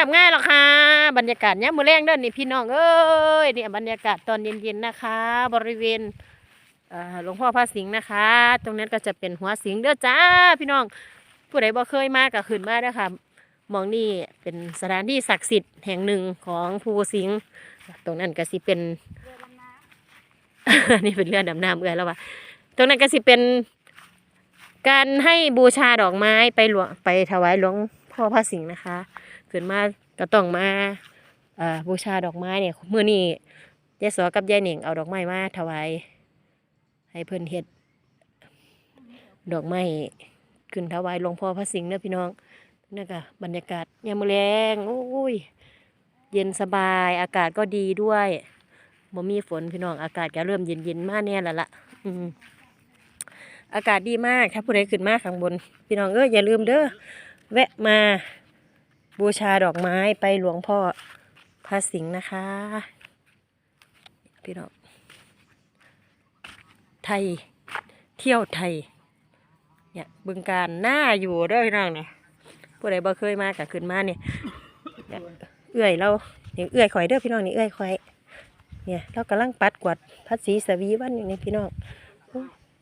กับง่ายหรอกค่ะ บรรยากาศเนี้ยมือแรงเด้อนี่พี่น้องเอ้ยเนี่ยบรรยากาศตอนเย็นๆนะคะ บริเวณหลวงพ่อพระสิงห์นะคะ ตรงนั้นก็จะเป็นหัวสิงห์เด้อจ้า พี่น้องผู้ใดบ่เคยมาก็ขึ้นมาเด้อค่ะมองนี่เป็นสถานที่ศักดิ์สิทธิ์แห่งหนึ่งของภูสิงห์ตรงนั้นก็สิเป็นนี่เป็นเรือดำน้ำเอือยแล้ววะตรงนั้นก็สิเป็น การให้บูชาดอกไม้ไปหลวงไปถวายหลวง พ่อพระสิงห์นะคะขึ้นมาก็ต้องมาบูชาดอกไม้เนี่ยเมื่อนี้ยายสอกับยายเหน่งเอาดอกไม้มาถวายให้เพิ่อนเฮ็ดดอกไม้ขึ้นถวายหลวงพ่อพระสิงห์เด้อพี่น้องนี่ก็บรรยากาศยามมื้อแลงโอ้ยเย็นสบายอากาศก็ดีด้วยบ่มีฝนพี่น้องอากาศก็เริ่มเย็นๆมากเนี่ยแล้วล่ะอืมอากาศดีมากถ้าผู้ใดขึ้นมาข้างบน พี่น้องเอ้ยอย่าลืมเด้อ แวะมาบูชาดอกไม้ไปหลวงพ่อพระสิงห์นะคะ พี่น้องไทยเที่ยวไทย เนี่ยบึงการหน้าอยู่ด้อพี่น้องเนี่ยผู้ใดบ่เคยมาก็ขึ้นมาเนี่ยเอื้อยเราเนี่ยเอื้อยข่อยเด้อพี่น้องนี่เอื้อยข่อยเนี่ยเรากำลังปัดกวาดพัดสีสวีวันอยู่นี่พี่น้อง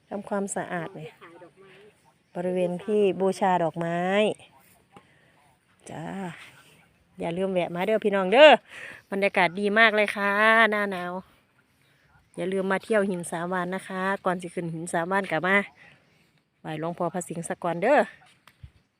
ทำความสะอาดเนี่ยบริเวณที่บูชาดอกไม้ จ้าอย่าลืมแวะมาเด้อพี่น้องเด้อบรรยากาศดีมากเลยค่ะ หน้าหนาว อย่าลืมมาเที่ยวหินสามวันนะคะ ก่อนสิขึ้นหินสามวันกลับมาไหว้หลวงพ่อพระสิงห์สกก่อนเด้อ